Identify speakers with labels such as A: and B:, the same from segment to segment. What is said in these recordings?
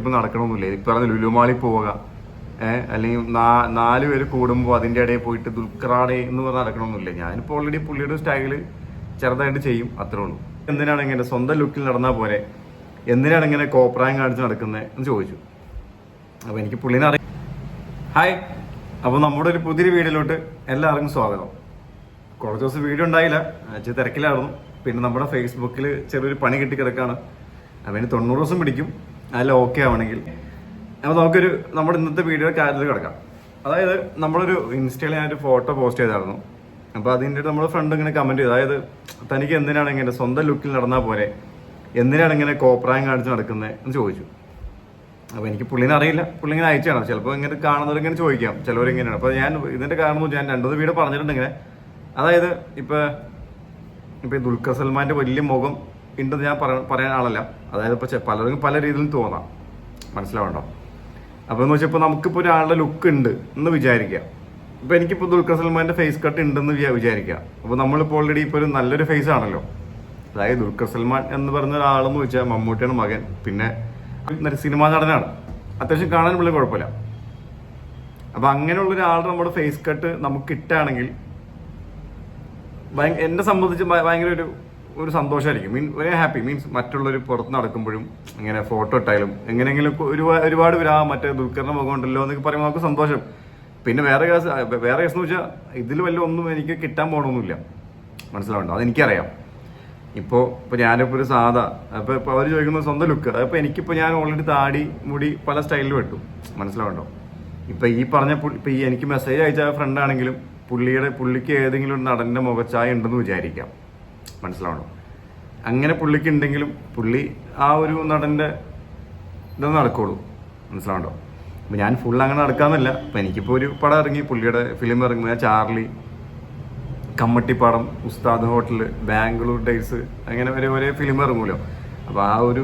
A: ഇപ്പം നടക്കണമെന്നില്ല ഈ പറഞ്ഞ ലുലുമാളി പോവുക. ഏഹ് അല്ലെങ്കിൽ നാല് പേര് കൂടുമ്പോൾ അതിന്റെ ഇടയിൽ പോയിട്ട് ദുൽഖറാടെ എന്ന് പറഞ്ഞ് നടക്കണമെന്നില്ല ഞാനിപ്പോൾ ഓൾറെഡി പുള്ളിയുടെ സ്റ്റൈൽ ചെറുതായിട്ട് ചെയ്യും അത്രേ ഉള്ളൂ. എന്തിനാണ് ഇങ്ങനെ സ്വന്തം ലുക്കിൽ നടന്നാൽ പോലെ എന്തിനാണ് ഇങ്ങനെ കോപ്രായം കാണിച്ച് നടക്കുന്നത് എന്ന് ചോദിച്ചു. അപ്പോൾ എനിക്ക് പുള്ളിനെ അറിയാം. ഹായ് അപ്പോൾ നമ്മുടെ ഒരു പുതിയൊരു വീഡിയോയിലോട്ട് എല്ലാവർക്കും സ്വാഗതം. കുറച്ച് ദിവസം വീഡിയോ ഉണ്ടായില്ല. അച്ഛൻ തിരക്കിലായിരുന്നു. പിന്നെ നമ്മുടെ ഫേസ്ബുക്കിൽ ചെറിയൊരു പണി കിട്ടി കിടക്കാണ്. അവന് തൊണ്ണൂറ് ദിവസം പിടിക്കും. അതിൽ ഓക്കെ ആവണമെങ്കിൽ. അപ്പോൾ നമുക്കൊരു നമ്മുടെ ഇന്നത്തെ വീഡിയോ കാര്യത്തിൽ കിടക്കാം. അതായത് നമ്മളൊരു ഇൻസ്റ്റയിൽ ഞാനൊരു ഫോട്ടോ പോസ്റ്റ് ചെയ്തായിരുന്നു. അപ്പോൾ അതിന്റെ നമ്മൾ ഫ്രണ്ട് ഇങ്ങനെ കമന്റ് ചെയ്തു. അതായത് തനിക്ക് എന്തിനാണ് ഇങ്ങനെ സ്വന്തം ലുക്കിൽ നടന്നാൽ പോരെ? എന്തിനാണ് ഇങ്ങനെ കോപ്രായം കാണിച്ച് നടക്കുന്നത് എന്ന് ചോദിച്ചു. അപ്പോൾ എനിക്ക് പുള്ളിനെ അറിയില്ല. പുള്ളി ഇങ്ങനെ അയച്ചാണ് ചിലപ്പോൾ ഇങ്ങനെ കാണുന്നവരിങ്ങനെ ചോദിക്കാം. ചിലവർ ഇങ്ങനെയാണ്. അപ്പോൾ ഞാൻ ഇതിന്റെ കാരണം ഞാൻ രണ്ടു വീട് പറഞ്ഞിട്ടുണ്ട് ഇങ്ങനെ. അതായത് ഇപ്പോൾ ഇപ്പോൾ ദുൽഖർ സൽമാന്റെ വലിയ മുഖം ഉണ്ടെന്ന് ഞാൻ പറ- പറയാൻ ആളല്ല. അതായത് ഇപ്പൊ പലർക്കും പല രീതിയിലും തോന്നാം. മനസ്സിലാവണ്ടോ? അപ്പോൾ എന്ന് വെച്ചാൽ ഇപ്പോൾ നമുക്കിപ്പോൾ ഒരാളുടെ ലുക്ക് ഉണ്ട് എന്ന് വിചാരിക്കുക ഇപ്പൊ എനിക്കിപ്പോൾ ദുൽഖർ സൽമാന്റെ ഫേസ് കട്ട് ഉണ്ടെന്ന് വിചാരിക്കാം. അപ്പോൾ നമ്മളിപ്പോൾ ഓൾറെഡി ഇപ്പോൾ ഒരു നല്ലൊരു ഫേസ് ആണല്ലോ. അതായത് ദുൽഖർ സൽമാൻ എന്ന് പറഞ്ഞ ഒരാളെന്ന് വെച്ചാൽ മമ്മൂട്ടിയാണ് മകൻ. പിന്നെ സിനിമാ നടനാണ്. അത്യാവശ്യം കാണാൻ വലിയ കുഴപ്പമില്ല. അപ്പൊ അങ്ങനെയുള്ള ഒരാളുടെ നമ്മുടെ ഫേസ് കട്ട് നമുക്ക് കിട്ടുകയാണെങ്കിൽ എന്നെ സംബന്ധിച്ച് ഭയ- ഭയങ്കര ഒരു ഒരു സന്തോഷമായിരിക്കും. മീൻ വെരി ഹാപ്പി മീൻസ് മറ്റുള്ളവർ പുറത്ത് നടക്കുമ്പോഴും ഇങ്ങനെ ഫോട്ടോ ഇട്ടായാലും എങ്ങനെയെങ്കിലും ഒരു ഒരുപാട് പേര് ആ മറ്റേ ദുൽഖറിന്റെ മുഖം ഉണ്ടല്ലോ എന്നൊക്കെ പറയുമ്പോൾ നമുക്ക് സന്തോഷം. പിന്നെ വേറെ കേസ് വേറെ കേസ് എന്ന് വെച്ചാൽ ഇതിൽ വല്ല ഒന്നും എനിക്ക് കിട്ടാൻ പോകണമൊന്നുമില്ല മനസ്സിലാവണ്ടോ അതെനിക്കറിയാം. ഇപ്പോൾ ഇപ്പോൾ ഞാനിപ്പോൾ ഒരു സാധാ അപ്പോൾ ഇപ്പോൾ അവർ ചോദിക്കുന്നത് സ്വന്തം ലുക്ക് അപ്പോൾ എനിക്കിപ്പോൾ ഞാൻ ഓൾറെഡി താടി മുടി പല സ്റ്റൈലിൽ വെട്ടു മനസ്സിലാവണ്ടോ ഇപ്പോൾ ഈ പറഞ്ഞ ഇപ്പോൾ ഈ എനിക്ക് മെസ്സേജ് അയച്ച ഫ്രണ്ട് ആണെങ്കിലും പുള്ളിയുടെ പുള്ളിക്ക് ഏതെങ്കിലും ഒരു നടന്റെ മുഖച്ചായ ഉണ്ടെന്ന് വിചാരിക്കാം. മനസ്സിലാവണോ. അങ്ങനെ പുള്ളിക്ക് ഉണ്ടെങ്കിലും പുള്ളി ആ ഒരു നടന്റെ ഇത് നടക്കുള്ളൂ. മനസ്സിലാവണ്ടോ? അപ്പോൾ ഞാൻ ഫുൾ അങ്ങനെ നടക്കാമെന്നല്ല അപ്പോൾ എനിക്കിപ്പോൾ ഒരു പടം ഇറങ്ങി പുള്ളിയുടെ ഫിലിം ഇറങ്ങി ഞാൻ ചാർലി കമ്മട്ടിപ്പാടം ഉസ്താദ് ഹോട്ടൽ ബാംഗ്ലൂർ ഡേയ്സ് അങ്ങനെ ഒരേ ഒരേ ഫിലിം ഇറങ്ങുമല്ലോ അപ്പോൾ ആ ഒരു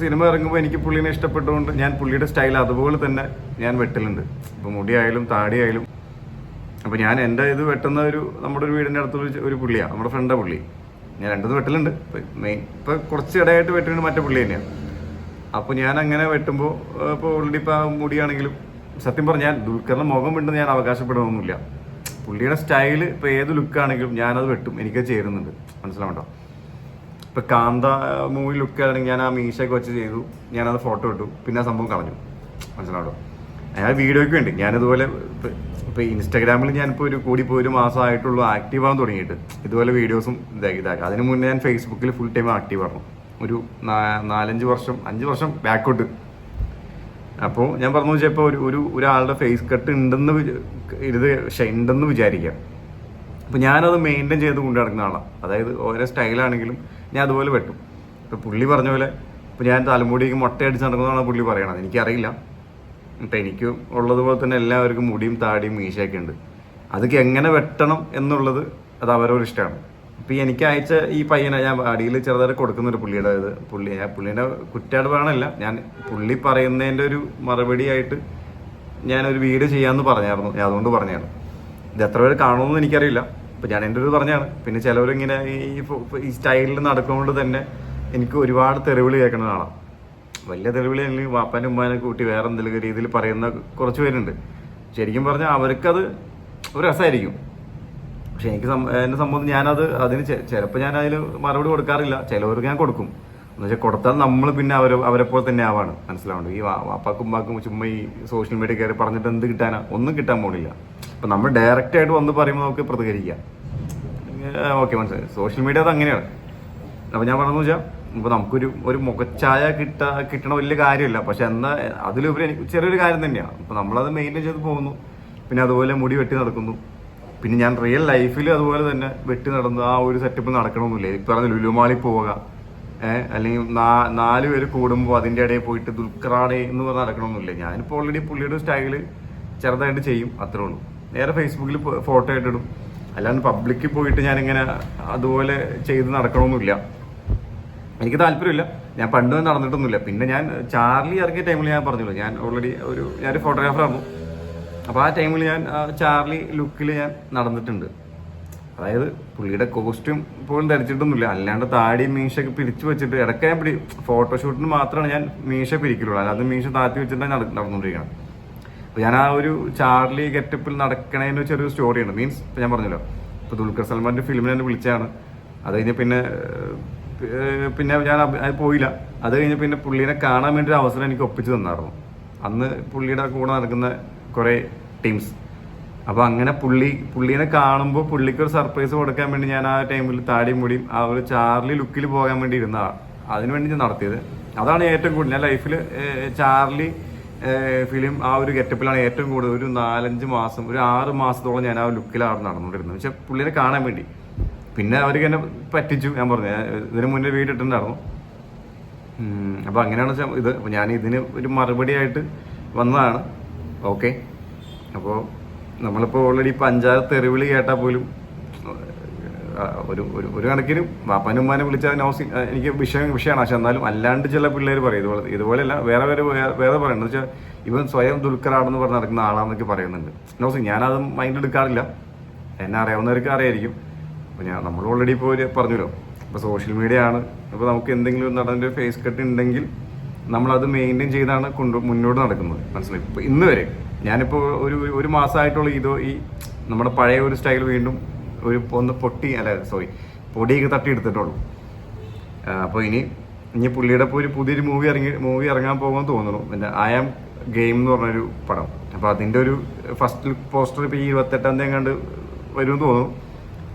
A: സിനിമ ഇറങ്ങുമ്പോൾ എനിക്ക് പുള്ളിനെ ഇഷ്ടപ്പെട്ടുകൊണ്ട് ഞാൻ പുള്ളിയുടെ സ്റ്റൈൽ അതുപോലെ തന്നെ ഞാൻ വെട്ടലുണ്ട്. ഇപ്പോൾ മുടിയായാലും താടിയായാലും. അപ്പോൾ ഞാൻ എന്റെ ഇത് വെട്ടുന്ന ഒരു നമ്മുടെ ഒരു വീടിന്റെ അടുത്തൊരു ഒരു പുള്ളിയാണ് നമ്മുടെ ഫ്രണ്ടാണ് പുള്ളി. ഞാൻ രണ്ടത് വെട്ടലുണ്ട്. മെയിൻ ഇപ്പോൾ കുറച്ച് ഇടയായിട്ട് വെട്ടുന്നത് മറ്റേ പുള്ളി തന്നെയാണ് അപ്പോൾ ഞാൻ അങ്ങനെ വെട്ടുമ്പോൾ ഇപ്പോൾ ഓൾറെഡി ഇപ്പോൾ മുടിയാണെങ്കിലും സത്യം പറഞ്ഞാൽ ദുൽഖറിന് മുഖം ഉണ്ടെന്ന് ഞാൻ അവകാശപ്പെടണമെന്നില്ല പുള്ളിയുടെ സ്റ്റൈൽ ഇപ്പോൾ ഏത് ലുക്കാണെങ്കിലും ഞാനത് വെട്ടും. എനിക്കത് ചേരുന്നുണ്ട്. മനസ്സിലാവണ്ടോ? ഇപ്പൊ കാന്ത മൂവി ലുക്ക് ആണെങ്കിൽ ഞാൻ ആ മീശയൊക്കെ വെച്ച് ചെയ്തു. ഞാനത് ഫോട്ടോ ഇട്ടു. പിന്നെ ആ സംഭവം കളഞ്ഞു. മനസ്സിലാവോ ഞാൻ വീഡിയോയ്ക്ക് ഉണ്ട് ഞാനിതുപോലെ ഇപ്പൊ- ഇൻസ്റ്റാഗ്രാമിൽ ഞാനിപ്പോൾ ഒരു കൂടി പോയി ഒരു മാസമായിട്ടുള്ളൂ ആക്റ്റീവ് ആവാൻ തുടങ്ങിയിട്ട്. ഇതുപോലെ വീഡിയോസും ഇതാക്കി അതിന് മുന്നേ ഞാൻ ഫേസ്ബുക്കിൽ ഫുൾ ടൈം ആക്റ്റീവ് ഒരു നാലഞ്ച് വർഷം അഞ്ച് വർഷം ബാക്കോട്ട് അപ്പോൾ ഞാൻ പറഞ്ഞു വെച്ചപ്പോൾ ഒരു ഒരു ഒരാളുടെ ഫേസ് കട്ട് ഉണ്ടെന്ന് ഇരുത് പക്ഷേ ഉണ്ടെന്ന് വിചാരിക്കാം. അപ്പോൾ ഞാനത് മെയിന്റെയിൻ ചെയ്ത് കൊണ്ടു നടക്കുന്ന ആളാണ് അതായത് ഓരോ സ്റ്റൈലാണെങ്കിലും ഞാൻ അതുപോലെ വെട്ടും. ഇപ്പോൾ പുള്ളി പറഞ്ഞ പോലെ ഇപ്പോൾ ഞാൻ തലമുടിക്ക് മുട്ടയടിച്ച് നടക്കുന്നതാണ് പുള്ളി പറയണത്? എനിക്കറിയില്ല. ഇപ്പം എനിക്ക് ഉള്ളതുപോലെ തന്നെ എല്ലാവർക്കും മുടിയും താടിയും മീശയൊക്കെ ഉണ്ട്. അതൊക്കെ എങ്ങനെ വെട്ടണം എന്നുള്ളത് അത് അവരോട് ഇഷ്ടമാണ്. ഇപ്പം ഈ എനിക്ക് അയച്ച ഈ പയ്യനെ ഞാൻ അടിയിൽ ചെറുതായിട്ട് കൊടുക്കുന്നുണ്ട് പുള്ളിയുടെ ഇത് പുള്ളി ആ പുള്ളീന്റെ കുറ്റാട് പറയണല്ല ഞാൻ പുള്ളി പറയുന്നതിന്റെ ഒരു മറുപടി ആയിട്ട് ഞാനൊരു വീഡിയോ ചെയ്യാമെന്ന് പറഞ്ഞായിരുന്നു. ഞാൻ അതുകൊണ്ട് പറഞ്ഞായിരുന്നു. ഇത് എത്ര പേര് കാണുമെന്ന് എനിക്കറിയില്ല. അപ്പോൾ ഞാൻ എന്റെ ഒരു പറഞ്ഞാണ്. പിന്നെ ചിലവരിങ്ങനെ ഈ ഈ സ്റ്റൈലിൽ നടക്കുന്നതുകൊണ്ട് തന്നെ എനിക്ക് ഒരുപാട് തെറിവിളി കേൾക്കുന്ന ആളാണ് വലിയ തെളിവിളി അല്ലെങ്കിൽ വാപ്പാന്റെ ഉമ്മാനെ കൂട്ടി വേറെ എന്തെങ്കിലും രീതിയിൽ പറയുന്ന കുറച്ച് പേരുണ്ട്. ശരിക്കും പറഞ്ഞാൽ അവർക്കത് ഒരു രസമായിരിക്കും പക്ഷെ എനിക്ക് എന്നെ സംബന്ധിച്ച് ഞാനത് അതിന് ചിലപ്പോൾ ഞാൻ അതിൽ മറുപടി കൊടുക്കാറില്ല. ചിലവർക്ക് ഞാൻ കൊടുക്കും. എന്ന് വെച്ചാൽ കൊടുത്താൽ നമ്മൾ പിന്നെ അവർ അവരെ പോലെ തന്നെ ആവാണ്. മനസ്സിലാവുണ്ട്? ഈ വാപ്പാക്കും ഉമ്മാക്കും ചുമ്മാ ഈ സോഷ്യൽ മീഡിയ കയറി പറഞ്ഞിട്ട് എന്ത് കിട്ടാനാ? ഒന്നും കിട്ടാൻ പോണില്ല. അപ്പം നമ്മൾ ഡയറക്റ്റ് ആയിട്ട് വന്ന് പറയുമ്പോൾ നമുക്ക് പ്രതികരിക്കാം. ഓക്കെ മനസ്സിലായി. സോഷ്യൽ മീഡിയ അത് അങ്ങനെയാണ്. അപ്പോൾ ഞാൻ പറഞ്ഞു വെച്ചാൽ ഇപ്പൊ നമുക്കൊരു ഒരു മുഖച്ചായ കിട്ട കിട്ടണ വലിയ കാര്യമില്ല. പക്ഷെ എന്നാ അതിലുപരി എനിക്ക് ചെറിയൊരു കാര്യം തന്നെയാണ്. അപ്പൊ നമ്മളത് മെയിന്റെയിൻ ചെയ്ത് പോകുന്നു. പിന്നെ അതുപോലെ മുടി വെട്ടി നടക്കുന്നു. പിന്നെ ഞാൻ റിയൽ ലൈഫിൽ അതുപോലെ തന്നെ വെട്ടി നടന്നു ആ ഒരു സെറ്റപ്പ് നടക്കണമെന്നില്ല ഈ പറഞ്ഞ ലുലുമാളി പോവുക അല്ലെങ്കിൽ നാല് പേര് കൂടുമ്പോൾ അതിന്റെ ഇടയിൽ പോയിട്ട് ദുൽഖറാടെ എന്ന് പറഞ്ഞ് നടക്കണമെന്നില്ല ഞാനിപ്പോൾ ഓൾറെഡി പുള്ളിയുടെ സ്റ്റൈൽ ചെറുതായിട്ട് ചെയ്യും അത്രേ ഉള്ളൂ. നേരെ ഫേസ്ബുക്കിൽ ഫോട്ടോ ആയിട്ടിടും അല്ലാണ്ട് പബ്ലിക്കിൽ പോയിട്ട് ഞാനിങ്ങനെ അതുപോലെ ചെയ്ത് നടക്കണമെന്നില്ല എനിക്ക് താല്പര്യമില്ല. ഞാൻ പണ്ട് നടന്നിട്ടൊന്നുമില്ല. പിന്നെ ഞാൻ ചാർലി ഇറങ്ങിയ ടൈമിൽ ഞാൻ പറഞ്ഞല്ലോ ഞാൻ ഓൾറെഡി ഒരു ഞാനൊരു ഫോട്ടോഗ്രാഫർ ആയിരുന്നു. അപ്പോൾ ആ ടൈമിൽ ഞാൻ ചാർലി ലുക്കിൽ ഞാൻ നടന്നിട്ടുണ്ട്. അതായത് പുള്ളിയുടെ കോസ്റ്റ്യൂം പോലും ധരിച്ചിട്ടൊന്നുമില്ല. അല്ലാണ്ട് താടി മീശയൊക്കെ പിരിച്ചു വെച്ചിട്ട് ഇടയ്ക്ക് ഞാൻ പിടി ഫോട്ടോഷൂട്ടിന് മാത്രമാണ് ഞാൻ മീശ പിരിക്കുള്ളൂ അല്ലാതെ മീശ താത്തി വെച്ചിട്ടാണ് നട നടന്നുകൊണ്ടിരിക്കുന്നത്. അപ്പോൾ ഞാൻ ആ ഒരു ചാർലി ഗെറ്റപ്പിൽ നടക്കണതിന് ചെറിയൊരു സ്റ്റോറിയുണ്ട് മീൻസ് ഞാൻ പറഞ്ഞല്ലോ ഇപ്പോൾ ദുൽഖർ സൽമാന്റെ ഫിലിമിനെ വിളിച്ചാണ് അത് കഴിഞ്ഞ് പിന്നെ പിന്നെ ഞാൻ പോയില്ല. അത് കഴിഞ്ഞ് പിന്നെ പുള്ളീനെ കാണാൻ വേണ്ടി ഒരു അവസരം എനിക്ക് ഒപ്പിച്ചു തന്നായിരുന്നു. അന്ന് പുള്ളിയുടെ കൂടെ നടക്കുന്ന കുറേ ടീംസ്. അപ്പോൾ അങ്ങനെ പുള്ളി പുള്ളീനെ കാണുമ്പോൾ പുള്ളിക്ക് ഒരു സർപ്രൈസ് കൊടുക്കാൻ വേണ്ടി ഞാൻ ആ ടൈമിൽ താടിയും മുടിയും ആ ഒരു ചാർലി ലുക്കിൽ പോകാൻ വേണ്ടി ഇരുന്നതാണ് അതിനുവേണ്ടി ഞാൻ നടത്തിയത്. അതാണ് ഏറ്റവും കൂടുതൽ. ഞാൻ ലൈഫിൽ ചാർലി ഫിലിം ആ ഒരു ഗെറ്റപ്പിലാണ് ഏറ്റവും കൂടുതൽ. ഒരു നാലഞ്ച് മാസം ഒരു ആറ് മാസത്തോളം ഞാൻ ആ ലുക്കിലാണ് നടന്നുകൊണ്ടിരുന്നത് പക്ഷെ പുള്ളിനെ കാണാൻ വേണ്ടി. പിന്നെ അവർക്ക് എന്നെ പറ്റിച്ചു ഞാൻ പറഞ്ഞു. ഇതിന് മുന്നേ വീട്ടിട്ടുണ്ടായിരുന്നു. ഇട്ടിട്ടുണ്ടായിരുന്നു അപ്പൊ അങ്ങനെയാണ് വെച്ചാൽ ഇത്. ഞാൻ ഇതിന് ഒരു മറുപടി ആയിട്ട് വന്നതാണ്. ഓക്കെ. അപ്പോൾ നമ്മളിപ്പോൾ ഓൾറെഡി അഞ്ചാറ് തെറിവിളി കേട്ടാൽ പോലും ഒരു ഒരു ഒരു കണക്കിന് ഉമ്മാനും വിളിച്ചാൽ നോസി എനിക്ക് വിഷയം വിഷയമാണ്. പക്ഷെ എന്നാലും അല്ലാണ്ട് ചില പിള്ളേർ പറയും ഇതുപോലെ ഇതുപോലെയല്ല വേറെ വേറെ വേറെ പറയുന്നത് വെച്ചാൽ ഇവൻ സ്വയം ദുൽഖറാണെന്ന് പറഞ്ഞ് നടക്കുന്ന ആളാന്നൊക്കെ പറയുന്നുണ്ട്. നോസി ഞാനത് മൈൻഡ് എടുക്കാറില്ല. എന്നെ അറിയാവുന്നവർക്ക് അറിയായിരിക്കും. അപ്പോൾ ഞാൻ നമ്മൾ ഓൾറെഡി ഇപ്പോൾ ഒരു പറഞ്ഞല്ലോ. ഇപ്പോൾ സോഷ്യൽ മീഡിയ ആണ്. അപ്പോൾ നമുക്ക് എന്തെങ്കിലും ഒരു നടന്റെ ഫേസ് കട്ട് ഉണ്ടെങ്കിൽ നമ്മളത് മെയിന്റെയിൻ ചെയ്താണ് കൊണ്ട് മുന്നോട്ട് നടക്കുന്നത്. മനസ്സിലായി? ഇപ്പോൾ ഇന്ന് വരെ ഞാനിപ്പോൾ ഒരു ഒരു- മാസമായിട്ടുള്ള ഇതോ ഈ നമ്മുടെ പഴയ ഒരു സ്റ്റൈൽ വീണ്ടും ഒരു ഒന്ന് പൊട്ടി അല്ല സോറി പൊടിയൊക്കെ തട്ടി എടുത്തിട്ടുള്ളൂ അപ്പോൾ ഇനി ഇനി പുള്ളിയുടെ ഇപ്പോൾ ഒരു പുതിയൊരു മൂവി ഇറങ്ങി മൂവി ഇറങ്ങാൻ പോകുമെന്ന് തോന്നുന്നു. പിന്നെ ഐ ആം ഗെയിം എന്ന് പറഞ്ഞൊരു പടം. അപ്പോൾ അതിന്റെ ഒരു ഫസ്റ്റ് പോസ്റ്റർ ഇപ്പോൾ ഈ ഇരുപത്തെട്ടാം തീയതി കണ്ട് വരുമെന്ന് തോന്നുന്നു.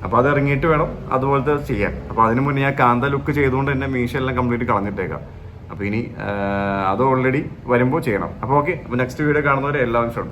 A: അപ്പോൾ അത് ഇറങ്ങിയിട്ട് വേണം അതുപോലത്തെ ചെയ്യാൻ. അപ്പോൾ അതിന് മുന്നേ ഞാൻ കാന്ത ലുക്ക് ചെയ്തുകൊണ്ട് തന്നെ മീശ എല്ലാം കംപ്ലീറ്റ് കളഞ്ഞിട്ടേക്കാം. അപ്പോൾ ഇനി അത് ഓൾറെഡി വരുമ്പോൾ ചെയ്യണം. അപ്പോൾ ഓക്കെ അപ്പോൾ നെക്സ്റ്റ് വീഡിയോ കാണുന്നവരെ എല്ലാവരും ഷോട്ട്